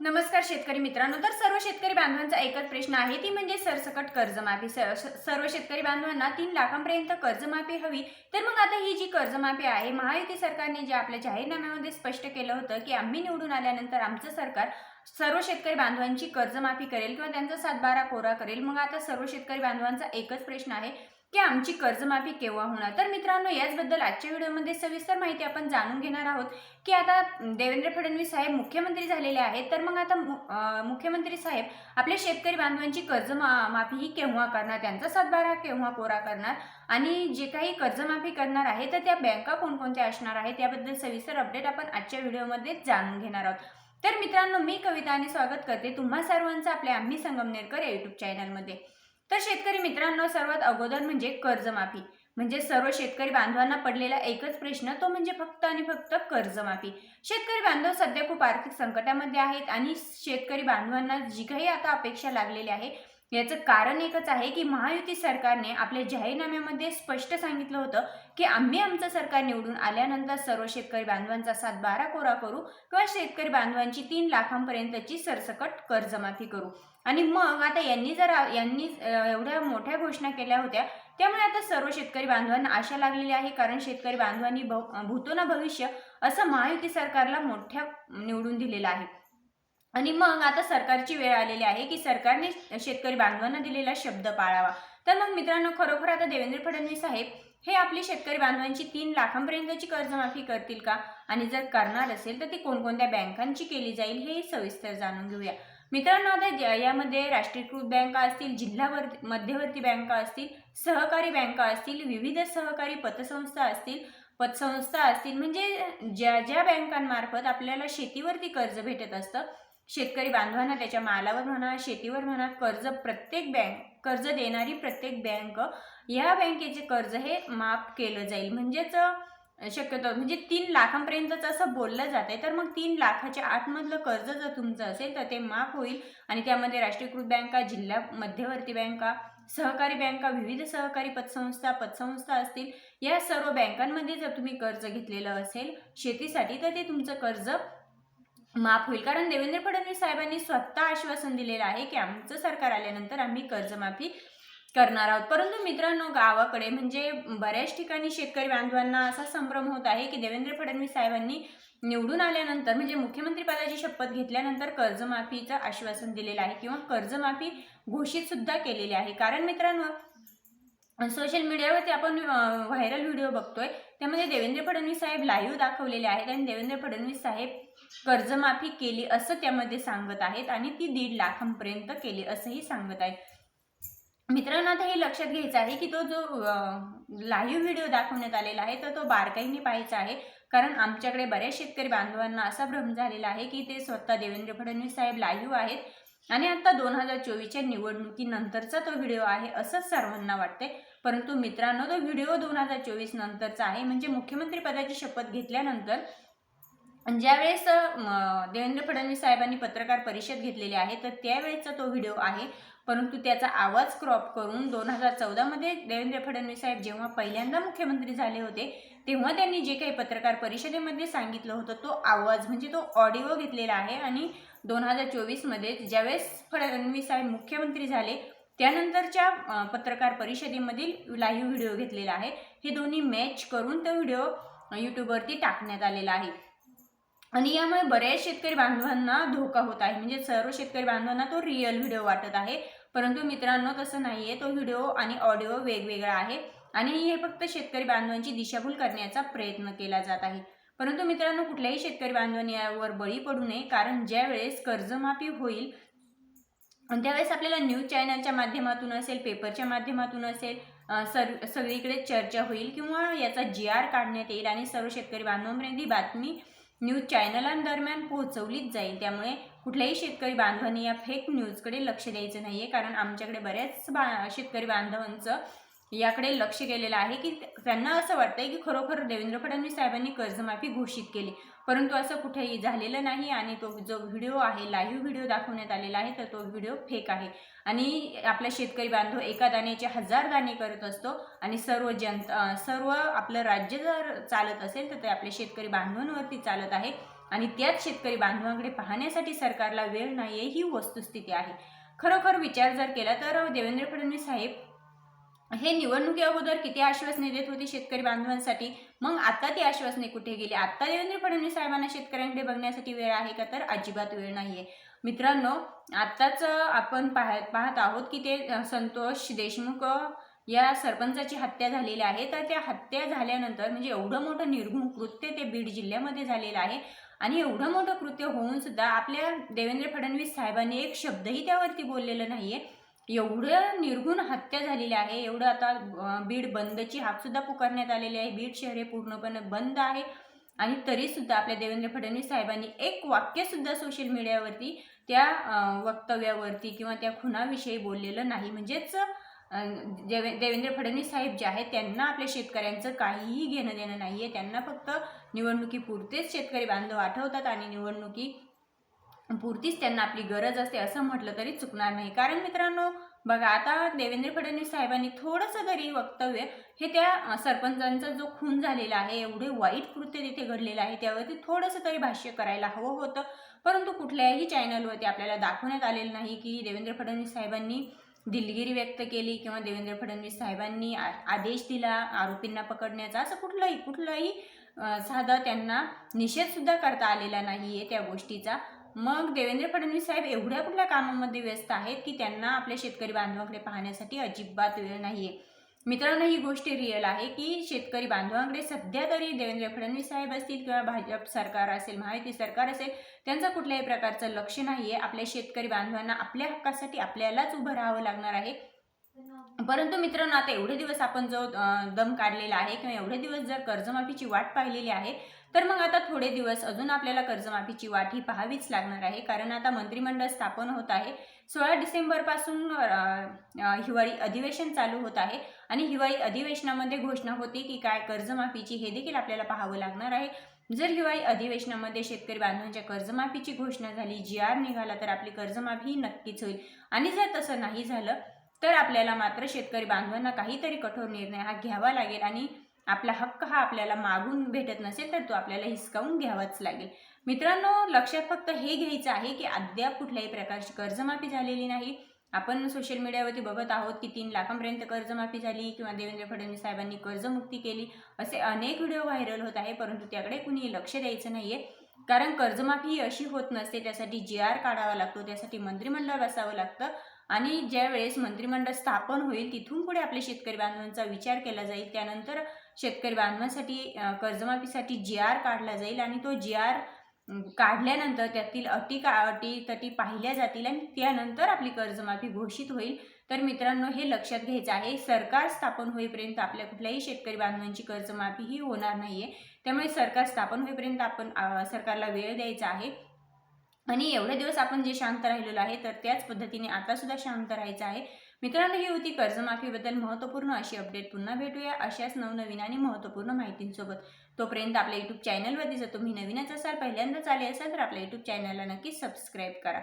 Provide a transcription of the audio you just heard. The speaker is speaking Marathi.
नमस्कार शेतकरी मित्रांनो. तर सर्व शेतकरी बांधवांचा एकच प्रश्न आहे. ती म्हणजे सरसकट कर्जमाफी. स- सर्व शेतकरी बांधवांना तीन लाखांपर्यंत कर्जमाफी हवी. तर मग आता ही जी कर्जमाफी आहे महायुती सरकारने जे आपल्या जाहीरनाम्यामध्ये स्पष्ट केलं होतं की आम्ही निवडून आल्यानंतर आमचं सरकार सर्व शेतकरी बांधवांची कर्जमाफी करेल किंवा त्यांचा सातबारा कोरा करेल. मग आता सर्व शेतकरी बांधवांचा एकच प्रश्न आहे. की आमची कर्जमाफी केव्हा होणार? तर मित्रांनो याचबद्दल आजच्या व्हिडिओमध्ये सविस्तर माहिती आपण जाणून घेणार आहोत की आता देवेंद्र फडणवीस साहेब मुख्यमंत्री झालेले आहेत. तर मग आता मु- मुख्यमंत्री साहेब आपल्या शेतकरी बांधवांची कर्ज ही केव्हा करणार? त्यांचा सातबारा केव्हा कोरा करणार? आणि जे काही कर्जमाफी करणार आहे तर त्या बँका कोणकोणत्या असणार आहेत? त्याबद्दल सविस्तर अपडेट आपण आजच्या व्हिडिओमध्ये जाणून घेणार आहोत. तर मित्रांनो मी कविता आणि स्वागत करते तुम्हा सर्वांचं आपल्या आम्ही संगमनेरकर या युट्यूब चॅनलमध्ये तर शेतकरी मित्रांनो सर्वात अगोदर म्हणजे कर्जमाफी. म्हणजे सर्व शेतकरी बांधवांना पडलेला एकच प्रश्न तो म्हणजे फक्त आणि फक्त कर्जमाफी. शेतकरी बांधव सध्या खूप आर्थिक संकटामध्ये आहेत आणि शेतकरी बांधवांना जी काही आता अपेक्षा लागलेली आहे याचं कारण एकच आहे की महायुती सरकारने आपल्या जाहीरनाम्यामध्ये स्पष्ट सांगितलं होतं की आम्ही आमचं सरकार निवडून आल्यानंतर सर्व शेतकरी बांधवांचा सात बारा कोरा करू किंवा शेतकरी बांधवांची तीन लाखांपर्यंतची सरसकट कर्जमाफी करू. आणि मग आता यांनी जर यांनी एवढ्या मोठ्या घोषणा केल्या होत्या त्यामुळे आता सर्व शेतकरी बांधवांना आशा लागलेली आहे कारण शेतकरी बांधवांनी भव- भूतो ना भविष्य असं महायुती सरकारला मोठ्या निवडून दिलेलं आहे. आणि मग आता सरकारची वेळ आलेली आहे की सरकारने शेतकरी बांधवांना दिलेला शब्द पाळावा. तर मग मित्रांनो खरोखर आता देवेंद्र फडणवीस साहेब हे आपली शेतकरी बांधवांची तीन लाखांपर्यंतची कर्जमाफी करतील का? आणि जर करणार असेल तर ती कोणकोणत्या बँकांची केली जाईल हे सविस्तर जाणून घेऊया. मित्रांनो आता यामध्ये राष्ट्रीयकृत बँका असतील जिल्हावर मध्यवर्ती बँका असतील सहकारी बँका असतील विविध सहकारी पतसंस्था असतील पतसंस्था असतील म्हणजे ज्या ज्या बँकांमार्फत आपल्याला शेतीवरती कर्ज भेटत असतं शेतकरी बांधवांना त्याच्या मालावर म्हणा शेतीवर म्हणा कर्ज प्रत्येक बँक कर्ज देणारी प्रत्येक बँक या बँकेचे कर्ज हे माफ केलं जाईल. म्हणजेच शक्यतो म्हणजे तीन लाखांपर्यंतच असं बोललं जात आहे तर मग तीन लाखाच्या आतमधलं कर्ज जर तुमचं असेल तर ते माफ होईल. आणि त्यामध्ये राष्ट्रीयकृत बँका जिल्हा मध्यवर्ती बँका सहकारी बँका विविध सहकारी पतसंस्था पतसंस्था असतील. या सर्व बँकांमध्ये जर तुम्ही कर्ज घेतलेलं असेल शेतीसाठी तर ते तुमचं कर्ज माफ होईल. कारण देवेंद्र फडणवीस साहेबांनी स्वतः आश्वासन दिलेलं आहे की आमचं सरकार आल्यानंतर आम्ही कर्जमाफी करणार आहोत. परंतु मित्रांनो गावाकडे म्हणजे बऱ्याच ठिकाणी शेतकरी बांधवांना असा संभ्रम होत आहे की देवेंद्र फडणवीस साहेबांनी निवडून आल्यानंतर म्हणजे मुख्यमंत्रीपदाची शपथ घेतल्यानंतर कर्जमाफीचं आश्वासन दिलेलं आहे किंवा कर्जमाफी घोषित सुद्धा केलेली आहे. कारण मित्रांनो सोशल मीडियावरती आपण व्हायरल व्हिडिओ बघतोय त्यामध्ये देवेंद्र फडणवीस साहेब लाईव्ह दाखवलेले आहेत आणि देवेंद्र फडणवीस साहेब कर्जमाफी केली असं त्यामध्ये सांगत आहेत आणि ती दीड लाखांपर्यंत केली असंही सांगत आहेत. मित्रांनो आता हे लक्षात घ्यायचं आहे की तो जो लाईव्ह व्हिडिओ दाखवण्यात आलेला आहे तर तो बारकाईने पाहायचा आहे. कारण आमच्याकडे बऱ्याच शेतकरी बांधवांना असा भ्रम झालेला आहे की ते स्वतः देवेंद्र फडणवीस साहेब लाईव्ह आहेत. आणि आता दोन हजार चोवीसच्या निवडणुकीनंतरचा तो व्हिडिओ आहे असंच सर्वांना वाटते परंतु मित्रांनो तो व्हिडिओ दोन हजार चोवीस नंतरचा आहे. म्हणजे मुख्यमंत्री पदाची शपथ घेतल्यानंतर ज्यावेळेस देवेंद्र फडणवीस साहेबांनी पत्रकार परिषद घेतलेली आहे तर त्यावेळेचा तो व्हिडिओ आहे. परंतु त्याचा आवाज क्रॉप करून दोन हजार चौदामध्ये देवेंद्र फडणवीस साहेब जेव्हा पहिल्यांदा मुख्यमंत्री झाले होते तेव्हा त्यांनी जे काही पत्रकार परिषदेमध्ये सांगितलं होतं तो आवाज म्हणजे तो ऑडिओ घेतलेला आहे. आणि दोन हजार चोवीसमध्ये ज्यावेळेस फडणवीस साहेब मुख्यमंत्री झाले त्यानंतरच्या पत्रकार परिषदेमधील लाईव्ह व्हिडिओ घेतलेला आहे. हे दोन्ही मॅच करून तो व्हिडिओ यूट्यूबवरती टाकण्यात आलेला आहे. आणि यामुळे बऱ्याच शेतकरी बांधवांना धोका होत आहे. म्हणजे सर्व शेतकरी बांधवांना तो रिअल व्हिडिओ वाटत आहे. परंतु मित्रांनो तसं नाही आहे तो व्हिडिओ आणि ऑडिओ वेगवेगळा आहे. आणि हे फक्त शेतकरी बांधवांची दिशाभूल करण्याचा प्रयत्न केला जात आहे. परंतु मित्रांनो कुठल्याही शेतकरी बांधवांनी यावर बळी पडू नये. कारण ज्यावेळेस कर्जमाफी होईल त्यावेळेस आपल्याला न्यूज चॅनलच्या माध्यमातून असेल पेपरच्या माध्यमातून असेल सर सगळीकडे चर्चा होईल किंवा याचा जी आर काढण्यात येईल. आणि सर्व शेतकरी बांधवांपर्यंत ही बातमी न्यूज चॅनलांदरम्यान पोहोचवलीच जाईल. त्यामुळे कुठल्याही शेतकरी बांधवांनी या फेक न्यूजकडे लक्ष द्यायचं नाही आहे कारण आमच्याकडे बऱ्याच बा शेतकरी बांधवांचं याकडे लक्ष गेलेलं आहे की त्यांना असं वाटतंय की खरोखर देवेंद्र फडणवीस साहेबांनी कर्जमाफी घोषित केली. परंतु असं कुठेही झालेलं नाही आणि तो जो व्हिडिओ आहे लाईव्ह व्हिडिओ दाखवण्यात आलेला आहे तर तो व्हिडिओ फेक आहे. आणि आपला शेतकरी बांधव एका दाण्याचे हजार दाणे करत असतो आणि सर्व जनता सर्व आपलं राज्य जर चालत असेल तर ते आपल्या शेतकरी बांधवांवरती चालत आहे. आणि त्याच शेतकरी बांधवांकडे पाहण्यासाठी सरकारला वेळ नाही आहे ही वस्तुस्थिती आहे. खरोखर विचार जर केला तर देवेंद्र फडणवीस साहेब हे निवडणुकी अगोदर किती आश्वासने देत होते शेतकरी बांधवांसाठी? मग आता ती आश्वासने कुठे गेली? आता देवेंद्र फडणवीस साहेबांना शेतकऱ्यांकडे बघण्यासाठी वेळ आहे का तर? अजिबात वेळ नाहीये. मित्रांनो आत्ताच आपण पाह पाहत आहोत की ते संतोष देशमुख या सरपंचाची हत्या झालेली आहे. तर त्या हत्या झाल्यानंतर म्हणजे एवढं मोठं निर्घुण कृत्य ते बीड जिल्ह्यामध्ये झालेलं आहे. आणि एवढं मोठं कृत्य होऊन सुद्धा आपल्या देवेंद्र फडणवीस साहेबांनी एक शब्दही त्यावरती बोललेलं नाहीये. एवढं निर्घुण हत्या झालेली आहे एवढं आता बीड बंदची हाकसुद्धा पुकारण्यात आलेली आहे बीड शहर हे पूर्णपणे बंद आहे. आणि तरीसुद्धा आपल्या देवेंद्र फडणवीस साहेबांनी एक वाक्यसुद्धा सोशल मीडियावरती त्या वक्तव्यावरती किंवा त्या खुनाविषयी बोललेलं नाही. म्हणजेच देवे देवेंद्र फडणवीस साहेब जे आहेत त्यांना आपल्या शेतकऱ्यांचं काहीही घेणं देणं नाही आहे त्यांना फक्त निवडणुकीपुरतेच शेतकरी बांधव आठवतात आणि निवडणुकी पुरतीच त्यांना आपली गरज असते असं म्हटलं तरी चुकणार नाही. कारण मित्रांनो बघा आता देवेंद्र फडणवीस साहेबांनी थोडंसं तरी वक्तव्य हे त्या सरपंचांचा जो खून झालेला आहे एवढे वाईट कृत्य तिथे घडलेलं आहे त्यावरती थोडंसं तरी भाष्य करायला हवं होतं. परंतु कुठल्याही चॅनलवरती आपल्याला दाखवण्यात आलेलं नाही की देवेंद्र फडणवीस साहेबांनी दिलगिरी व्यक्त केली किंवा देवेंद्र फडणवीस साहेबांनी आ- आदेश दिला आरोपींना पकडण्याचा असं कुठलंही कुठलंही साधा साधं त्यांना निषेधसुद्धा करता आलेला नाही आहे त्या गोष्टीचा. मग देवेंद्र फडणवीस साहेब एवढ्या कुठल्या कामामध्ये व्यस्त आहेत की त्यांना आपल्या शेतकरी बांधवांकडे पाहण्यासाठी अजिबात वेळ नाही आहे मित्रांनो ही गोष्ट रिअल आहे की शेतकरी बांधवांकडे सध्या तरी देवेंद्र फडणवीस साहेब असतील किंवा भाजप सरकार असेल महायुती सरकार असेल त्यांचं कुठल्याही प्रकारचं लक्ष नाही आहे आपल्या शेतकरी बांधवांना आपल्या हक्कासाठी आपल्यालाच उभं राहावं लागणार आहे. परंतु मित्रांनो आता एवढे दिवस आपण जो दम काढलेला आहे किंवा एवढे दिवस जर कर्जमाफीची वाट पाहिलेली आहे तर मग आता थोडे दिवस अजून आपल्याला कर्जमाफीची वाट ही पाहावीच लागणार आहे. कारण आता मंत्रिमंडळ स्थापन होत आहे. सोळा डिसेंबरपासून हिवाळी अधिवेशन चालू होत आहे. आणि हिवाळी अधिवेशनामध्ये घोषणा होती की काय कर्जमाफीची हे देखील आपल्याला पाहावं लागणार आहे. जर हिवाळी अधिवेशनामध्ये शेतकरी बांधवांच्या कर्जमाफीची घोषणा झाली जी आर निघाला तर आपली कर्जमाफी नक्कीच होईल. आणि जर तसं नाही झालं तर आपल्याला मात्र शेतकरी बांधवांना काहीतरी कठोर निर्णय हा घ्यावा लागेल आणि आपला हक्क हा आपल्याला मागून भेटत नसेल तर तो आपल्याला हिसकावून घ्यावाच लागेल. मित्रांनो लक्षात फक्त हे घ्यायचं आहे की अद्याप कुठल्याही प्रकारची कर्जमाफी झालेली नाही. आपण सोशल मीडियावरती बघत आहोत की तीन लाखांपर्यंत कर्जमाफी झाली किंवा देवेंद्र फडणवीस साहेबांनी कर्जमुक्ती केली असे अनेक व्हिडिओ व्हायरल होत आहे परंतु त्याकडे कुणी लक्ष द्यायचं नाहीये. कारण कर्जमाफी ही अशी होत नसते त्यासाठी जी आर काढावा लागतो त्यासाठी मंत्रिमंडळ बसावं लागतं. आणि ज्या वेळेस मंत्रिमंडळ स्थापन होईल तिथून पुढे आपल्या शेतकरी बांधवांचा विचार केला जाईल. त्यानंतर शेतकरी बांधवांसाठी कर्जमाफीसाठी जी आर काढला जाईल आणि तो जी आर काढल्यानंतर त्यातील अटी का अटी तटी पाहिल्या जातील आणि त्यानंतर आपली कर्जमाफी घोषित होईल. तर मित्रांनो हे लक्षात घ्यायचं आहे सरकार स्थापन होईपर्यंत आपल्या कुठल्याही शेतकरी बांधवांची कर्जमाफी ही होणार आहे त्यामुळे सरकार स्थापन होईपर्यंत आपण सरकारला वेळ द्यायचा आहे. आणि एवढे दिवस आपण जे शांत राहिलेलो आहे तर त्याच पद्धतीने आता सुद्धा शांत राहायचं आहे. मित्रांनो ही होती कर्जमाफीबद्दल महत्त्वपूर्ण अशी अपडेट पुन्हा भेटूया अशाच नवनवीन आणि महत्त्वपूर्ण माहितींसोबत. तोपर्यंत आपल्या यूट्यूब चॅनलवरती जर तुम्ही नवीनच असाल पहिल्यांदाच आले असाल तर आपल्या यूट्यूब चॅनलला नक्कीच सबस्क्राईब करा.